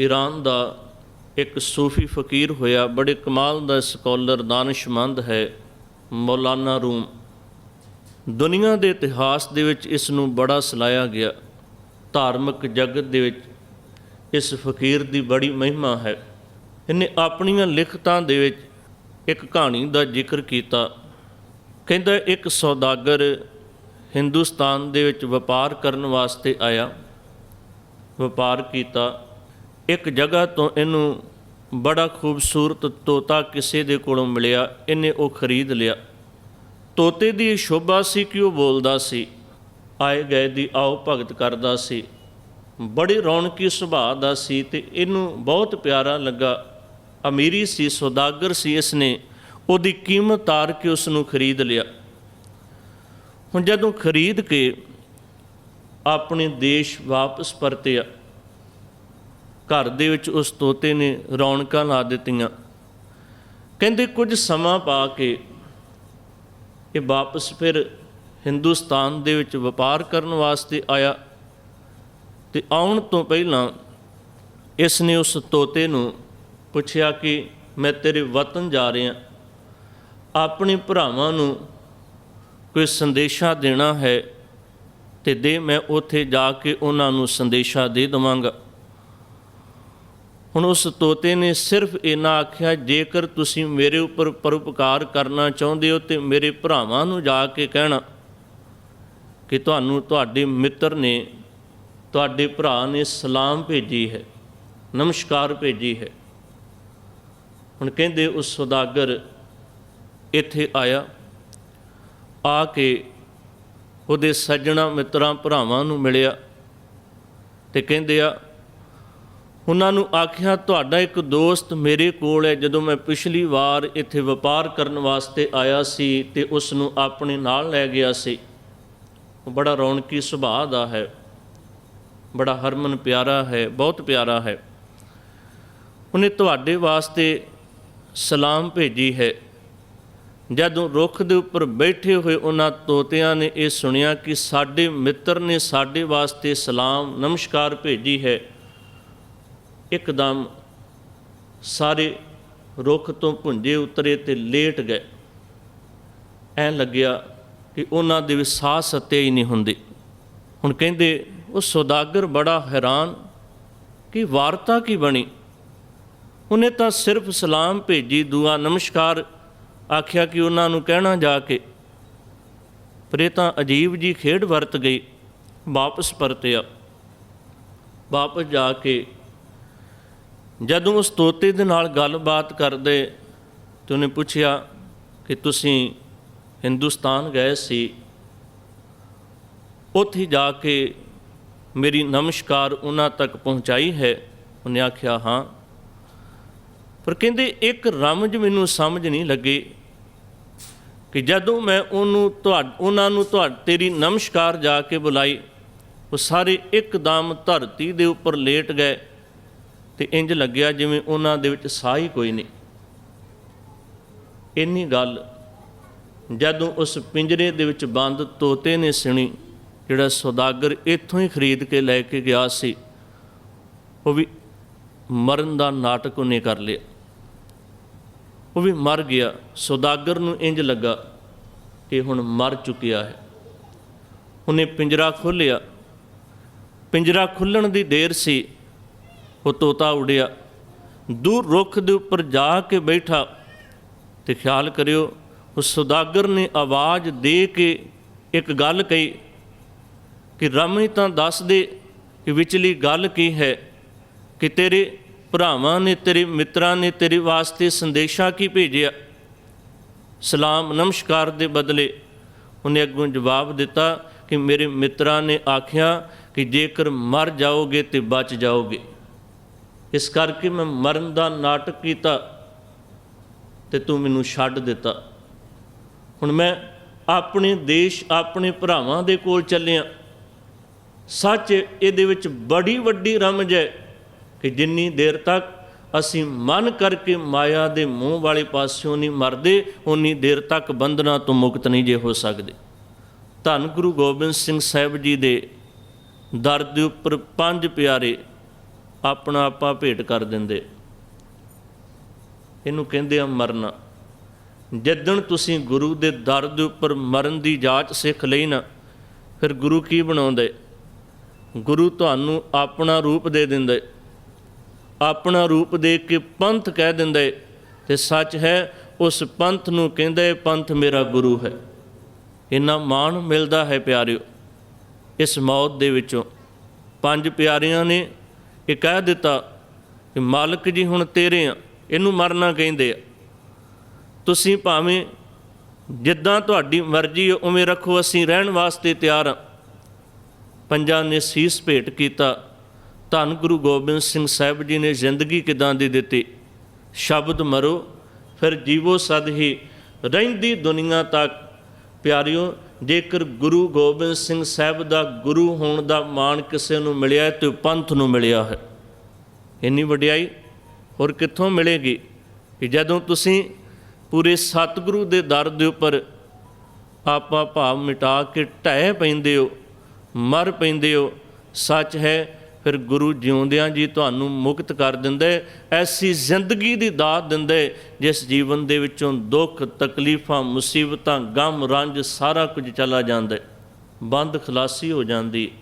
Iran ਦਾ ਇੱਕ ਸੂਫੀ ਫਕੀਰ ਹੋਇਆ, ਬੜੇ ਕਮਾਲ ਦਾ ਸਕਾਲਰ, ਦਾਨਿਸ਼ਮੰਦ ਹੈ, ਮੌਲਾਨਾ ਰੂਮ। ਦੁਨੀਆ ਦੇ ਇਤਿਹਾਸ ਦੇ ਵਿੱਚ ਇਸ ਨੂੰ ਬੜਾ ਸਲਾਇਆ ਗਿਆ। ਧਾਰਮਿਕ ਜਗਤ ਦੇ ਵਿੱਚ ਇਸ ਫਕੀਰ ਦੀ ਬੜੀ ਮਹਿਮਾ ਹੈ। ਇਹਨੇ ਆਪਣੀਆਂ ਲਿਖਤਾਂ ਦੇ ਵਿੱਚ ਇੱਕ ਕਹਾਣੀ ਦਾ ਜ਼ਿਕਰ ਕੀਤਾ। ਕਹਿੰਦਾ, ਇੱਕ ਸੌਦਾਗਰ ਹਿੰਦੁਸਤਾਨ ਦੇ ਵਿੱਚ ਵਪਾਰ ਕਰਨ ਵਾਸਤੇ ਆਇਆ। ਵਪਾਰ ਕੀਤਾ। ਇੱਕ ਜਗ੍ਹਾ ਤੋਂ ਇਹਨੂੰ ਬੜਾ ਖੂਬਸੂਰਤ ਤੋਤਾ ਕਿਸੇ ਦੇ ਕੋਲੋਂ ਮਿਲਿਆ, ਇਹਨੇ ਉਹ ਖਰੀਦ ਲਿਆ। ਤੋਤੇ ਦੀ ਸ਼ੋਭਾ ਸੀ ਕਿ ਉਹ ਬੋਲਦਾ ਸੀ, ਆਏ ਗਏ ਦੀ ਆਓ ਭਗਤ ਕਰਦਾ ਸੀ। ਬੜੀ ਰੌਣਕੀ ਸੁਭਾਅ ਦਾ ਸੀ ਤੇ ਇਹਨੂੰ ਬਹੁਤ ਪਿਆਰਾ ਲੱਗਾ। ਅਮੀਰੀ ਸੀ, ਸੌਦਾਗਰ ਸੀ ਇਸ ਨੇ ਉਹਦੀ ਕੀਮਤ ਤਾਰ ਕੇ ਉਸ ਨੂੰ ਖਰੀਦ ਲਿਆ। ਹੁਣ ਜਦੋਂ ਖਰੀਦ ਕੇ ਆਪਣੇ ਦੇਸ਼ ਵਾਪਸ ਪਰਤਿਆ ਘਰ ਦੇ ਵਿੱਚ ਉਸ ਤੋਤੇ ਨੇ ਰੌਣਕਾਂ ਲਾ ਦਿੱਤੀਆਂ। ਕਹਿੰਦੇ ਕੁਝ ਸਮਾਂ ਪਾ ਕੇ ਇਹ ਵਾਪਸ ਫਿਰ ਹਿੰਦੁਸਤਾਨ ਦੇ ਵਿੱਚ ਵਪਾਰ ਕਰਨ ਵਾਸਤੇ ਆਇਆ ਤੇ ਆਉਣ ਤੋਂ ਪਹਿਲਾਂ ਇਸ ਨੇ ਉਸ ਤੋਤੇ ਨੂੰ ਪੁੱਛਿਆ ਕਿ ਮੈਂ ਤੇਰੇ ਵਤਨ ਜਾ ਰਿਹਾ, ਆਪਣੇ ਭਰਾਵਾਂ ਨੂੰ ਕੋਈ ਸੰਦੇਸ਼ਾ ਦੇਣਾ ਹੈ ਤੇ ਦੇ, ਮੈਂ ਉੱਥੇ ਜਾ ਕੇ ਉਹਨਾਂ ਨੂੰ ਸੰਦੇਸ਼ਾ ਦੇ ਦਵਾਂਗਾ। ਹੁਣ ਉਸ ਤੋਤੇ ਨੇ ਸਿਰਫ ਇਹਨਾਂ ਆਖਿਆ, ਜੇਕਰ ਤੁਸੀਂ ਮੇਰੇ ਉੱਪਰ ਪਰਉਪਕਾਰ ਕਰਨਾ ਚਾਹੁੰਦੇ ਹੋ ਤੇ ਮੇਰੇ ਭਰਾਵਾਂ ਨੂੰ ਜਾ ਕੇ ਕਹਿਣਾ ਕਿ ਤੁਹਾਨੂੰ ਤੁਹਾਡੇ ਮਿੱਤਰ ਨੇ, ਤੁਹਾਡੇ ਭਰਾ ਨੇ ਸਲਾਮ ਭੇਜੀ ਹੈ, ਨਮਸਕਾਰ ਭੇਜੀ ਹੈ। ਹੁਣ ਕਹਿੰਦੇ ਉਸ ਸੌਦਾਗਰ ਇੱਥੇ ਆਇਆ, ਆ ਕੇ ਉਹਦੇ ਸੱਜਣਾ ਮਿੱਤਰਾਂ ਭਰਾਵਾਂ ਨੂੰ ਮਿਲਿਆ ਤੇ ਕਹਿੰਦੇ ਆ ਉਹਨਾਂ ਨੂੰ ਆਖਿਆ, ਤੁਹਾਡਾ ਇੱਕ ਦੋਸਤ ਮੇਰੇ ਕੋਲ ਹੈ। ਜਦੋਂ ਮੈਂ ਪਿਛਲੀ ਵਾਰ ਇੱਥੇ ਵਪਾਰ ਕਰਨ ਵਾਸਤੇ ਆਇਆ ਸੀ ਤੇ ਉਸ ਨੂੰ ਆਪਣੇ ਨਾਲ ਲੈ ਗਿਆ ਸੀ। ਉਹ ਬੜਾ ਰੌਣਕੀ ਸੁਭਾਅ ਦਾ ਹੈ। ਬੜਾ ਹਰਮਨ ਪਿਆਰਾ ਹੈ, ਬਹੁਤ ਪਿਆਰਾ ਹੈ। ਉਹਨੇ ਤੁਹਾਡੇ ਵਾਸਤੇ ਸਲਾਮ ਭੇਜੀ ਹੈ। ਜਦੋਂ ਰੁੱਖ ਦੇ ਉੱਪਰ ਬੈਠੇ ਹੋਏ ਉਹਨਾਂ ਤੋਤਿਆਂ ਨੇ ਇਹ ਸੁਣਿਆ ਕਿ ਸਾਡੇ ਮਿੱਤਰ ਨੇ ਸਾਡੇ ਵਾਸਤੇ ਸਲਾਮ ਨਮਸਕਾਰ ਭੇਜੀ ਹੈ ਇੱਕਦਮ ਸਾਰੇ ਰੁੱਖ ਤੋਂ ਭੁੰਜੇ ਉਤਰੇ ਤੇ ਲੇਟ ਗਏ। ਐ ਲੱਗਿਆ ਕਿ ਉਹਨਾਂ ਦੇ ਵਿੱਚ ਸਾਹ ਸੱਤੇ ਹੀ ਨਹੀਂ ਹੁੰਦੇ। ਹੁਣ ਕਹਿੰਦੇ, ਉਹ ਸੌਦਾਗਰ ਬੜਾ ਹੈਰਾਨ ਕਿ ਵਾਰਤਾ ਕੀ ਬਣੀ? ਉਹਨੇ ਤਾਂ ਸਿਰਫ ਸਲਾਮ ਭੇਜੀ, ਦੁਆ ਨਮਸਕਾਰ ਆਖਿਆ ਕਿ ਉਹਨਾਂ ਨੂੰ ਕਹਿਣਾ ਜਾ ਕੇ। ਪਰ ਇਹ ਤਾਂ ਅਜੀਬ ਜੀ ਖੇਡ ਵਰਤ ਗਈ, ਵਾਪਸ ਪਰਤਿਆ। ਵਾਪਸ ਜਾ ਕੇ ਜਦੋਂ ਉਸ ਤੋਤੇ ਦੇ ਨਾਲ ਗੱਲਬਾਤ ਕਰਦੇ, ਤੇ ਉਹਨੇ ਪੁੱਛਿਆ ਕਿ ਤੁਸੀਂ ਹਿੰਦੁਸਤਾਨ ਗਏ ਸੀ। ਉੱਥੇ ਜਾ ਕੇ ਮੇਰੀ ਨਮਸਕਾਰ ਉਹਨਾਂ ਤੱਕ ਪਹੁੰਚਾਈ ਹੈ। ਉਹਨੇ ਆਖਿਆ, ਹਾਂ। ਪਰ ਕਹਿੰਦੇ, ਇੱਕ ਰਮਜ ਮੈਨੂੰ ਸਮਝ ਨਹੀਂ ਲੱਗੇ ਕਿ ਜਦੋਂ ਮੈਂ ਉਹਨੂੰ ਤੁਹਾ ਉਹਨਾਂ ਨੂੰ ਤੁਹਾ ਤੇਰੀ ਨਮਸਕਾਰ ਜਾ ਕੇ ਬੁਲਾਈ, ਉਹ ਸਾਰੇ ਇੱਕਦਮ ਧਰਤੀ ਦੇ ਉੱਪਰ ਲੇਟ ਗਏ। ਤੇ ਇੰਜ ਲੱਗਿਆ ਜਿਵੇਂ ਉਹਨਾਂ ਦੇ ਵਿੱਚ ਸਾਹ ਹੀ ਕੋਈ ਨਹੀਂ। ਇੰਨੀ ਗੱਲ ਜਦੋਂ ਉਸ ਪਿੰਜਰੇ ਦੇ ਵਿੱਚ ਬੰਦ ਤੋਤੇ ਨੇ ਸੁਣੀ, ਜਿਹੜਾ ਸੌਦਾਗਰ ਇੱਥੋਂ ਹੀ ਖਰੀਦ ਕੇ ਲੈ ਕੇ ਗਿਆ ਸੀ, ਉਹ ਵੀ ਮਰਨ ਦਾ ਨਾਟਕ ਉਹਨੇ ਕਰ ਲਿਆ। ਉਹ ਵੀ ਮਰ ਗਿਆ। ਸੌਦਾਗਰ ਨੂੰ ਇੰਜ ਲੱਗਾ ਕਿ ਹੁਣ ਮਰ ਚੁੱਕਿਆ ਹੈ। ਉਹਨੇ ਪਿੰਜਰਾ ਖੋਲ੍ਹਿਆ। ਪਿੰਜਰਾ ਖੁੱਲਣ ਦੀ ਦੇਰ ਸੀ। ਉਹ ਤੋਤਾ ਉੜਿਆ ਦੂਰ ਰੁੱਖ ਦੇ ਉੱਪਰ ਜਾ ਕੇ ਬੈਠਾ ਤੇ ਖਿਆਲ ਕਰਿਓ ਉਸ ਸੁਦਾਗਰ ਨੇ ਆਵਾਜ਼ ਦੇ ਕੇ ਇੱਕ ਗੱਲ ਕਹੀ ਕਿ ਰਾਮੀ ਤਾਂ ਦੱਸ ਦੇ ਕਿ ਵਿਚਲੀ ਗੱਲ ਕੀ ਹੈ? ਕਿ ਤੇਰੇ ਭਰਾਵਾਂ ਨੇ, ਤੇਰੇ ਮਿੱਤਰਾਂ ਨੇ ਤੇਰੇ ਵਾਸਤੇ ਸੰਦੇਸ਼ਾ ਕੀ ਭੇਜਿਆ? ਸਲਾਮ, ਨਮਸਕਾਰ ਦੇ ਬਦਲੇ ਉਹਨੇ ਅੱਗੋਂ ਜਵਾਬ ਦਿੱਤਾ ਕਿ, ਮੇਰੇ ਮਿੱਤਰਾਂ ਨੇ ਆਖਿਆ ਕਿ ਜੇਕਰ ਮਰ ਜਾਓਗੇ ਤੇ ਬਚ ਜਾਓਗੇ। ਇਸ ਕਰਕੇ ਮੈਂ ਮਰਨ ਦਾ ਨਾਟਕ ਕੀਤਾ ਤੇ ਤੂੰ ਮੈਨੂੰ ਛੱਡ ਦਿੱਤਾ। ਹੁਣ ਮੈਂ ਆਪਣੇ ਦੇਸ਼, ਆਪਣੇ ਭਰਾਵਾਂ ਦੇ ਕੋਲ ਚੱਲਿਆ। ਸੱਚ ਇਹਦੇ ਵਿੱਚ ਬੜੀ ਵੱਡੀ ਰਮਜ ਹੈ ਕਿ ਜਿੰਨੀ ਦੇਰ ਤੱਕ ਅਸੀਂ ਮਨ ਕਰਕੇ ਮਾਇਆ ਦੇ ਮੂੰਹ ਵਾਲੇ ਪਾਸਿਓਂ ਨਹੀਂ ਮਰਦੇ ਉਨੀ ਦੇਰ ਤੱਕ ਬੰਧਨਾਂ ਤੋਂ ਮੁਕਤ ਨਹੀਂ ਜੇ ਹੋ ਸਕਦੇ। ਧੰਨ ਗੁਰੂ ਗੋਬਿੰਦ ਸਿੰਘ ਸਾਹਿਬ ਜੀ ਦੇ ਦਰ ਦੇ ਉੱਪਰ ਪੰਜ ਪਿਆਰੇ ਆਪਣਾ ਆਪਾ ਭੇਟ ਕਰ ਦਿੰਦੇ। ਇਹਨੂੰ ਕਹਿੰਦੇ ਆ ਮਰਨਾ। ਜਿੱਦਣ ਤੁਸੀਂ ਗੁਰੂ ਦੇ ਦਰ ਦੇ ਉੱਪਰ ਮਰਨ ਦੀ ਜਾਂਚ ਸਿੱਖ ਲਈ ਨਾ, ਫਿਰ ਗੁਰੂ ਕੀ ਬਣਾਉਂਦੇ? ਗੁਰੂ ਤੁਹਾਨੂੰ ਆਪਣਾ ਰੂਪ ਦੇ ਦਿੰਦੇ। ਆਪਣਾ ਰੂਪ ਦੇ ਕੇ ਪੰਥ ਕਹਿ ਦਿੰਦੇ। ਤੇ ਸੱਚ ਹੈ, ਉਸ ਪੰਥ ਨੂੰ ਕਹਿੰਦੇ, ਪੰਥ ਮੇਰਾ ਗੁਰੂ ਹੈ। ਇੰਨਾ ਮਾਣ ਮਿਲਦਾ ਹੈ ਪਿਆਰਿਓ, ਇਸ ਮੌਤ ਦੇ ਵਿੱਚੋਂ। ਪੰਜ ਪਿਆਰਿਆਂ ਨੇ ਇਹ ਕਹਿ ਦਿੱਤਾ ਕਿ ਮਾਲਕ ਜੀ ਹੁਣ ਤੇਰੇ ਆ, ਇਹਨੂੰ ਮਰਨਾ ਕਹਿੰਦੇ ਆ। ਤੁਸੀਂ ਭਾਵੇਂ ਜਿੱਦਾਂ ਤੁਹਾਡੀ ਮਰਜ਼ੀ ਉਵੇਂ ਰੱਖੋ, ਅਸੀਂ ਰਹਿਣ ਵਾਸਤੇ ਤਿਆਰ ਹਾਂ ਪੰਜਾਂ ਨੇ ਸੀਸ ਭੇਟ ਕੀਤਾ। ਧੰਨ ਗੁਰੂ ਗੋਬਿੰਦ ਸਿੰਘ ਸਾਹਿਬ ਜੀ ਨੇ ਜ਼ਿੰਦਗੀ ਕਿਦਾਂ ਦੀ ਦਿੱਤੀ? ਸ਼ਬਦ ਮਰੋ, ਫਿਰ ਜੀਵੋ ਸਦ ਹੀ ਰਹਿੰਦੀ ਦੁਨੀਆ ਤੱਕ। ਪਿਆਰਿਓ ਜੇਕਰ ਗੁਰੂ ਗੋਬਿੰਦ ਸਿੰਘ ਸਾਹਿਬ ਦਾ ਗੁਰੂ ਹੋਣ ਦਾ ਮਾਣ ਕਿਸੇ ਨੂੰ ਮਿਲਿਆ ਹੈ ਤੇ ਪੰਥ ਨੂੰ ਮਿਲਿਆ ਹੈ। ਇੰਨੀ ਵਡਿਆਈ ਹੋਰ ਕਿੱਥੋਂ ਮਿਲੇਗੀ ਕਿ ਜਦੋਂ ਤੁਸੀਂ ਪੂਰੇ ਸਤਿਗੁਰੂ ਦੇ ਦਰ ਦੇ ਉੱਪਰ ਆਪਾ ਭਾਵ ਮਿਟਾ ਕੇ ਢਹਿ ਪੈਂਦੇ ਹੋ, ਮਰ ਪੈਂਦੇ ਹੋ, ਸੱਚ ਹੈ ਫਿਰ ਗੁਰੂ ਜਿਉਂਦਿਆਂ ਜੀ ਤੁਹਾਨੂੰ ਮੁਕਤ ਕਰ ਦਿੰਦੇ, ਐਸੀ ਜ਼ਿੰਦਗੀ ਦੀ ਦਾਤ ਦਿੰਦੇ, ਜਿਸ ਜੀਵਨ ਦੇ ਵਿੱਚੋਂ ਦੁੱਖ, ਤਕਲੀਫਾਂ, ਮੁਸੀਬਤਾਂ, ਗਮ, ਰੰਜ ਸਾਰਾ ਕੁਝ ਚਲਾ ਜਾਂਦਾ। ਬੰਦ ਖਲਾਸੀ ਹੋ ਜਾਂਦੀ।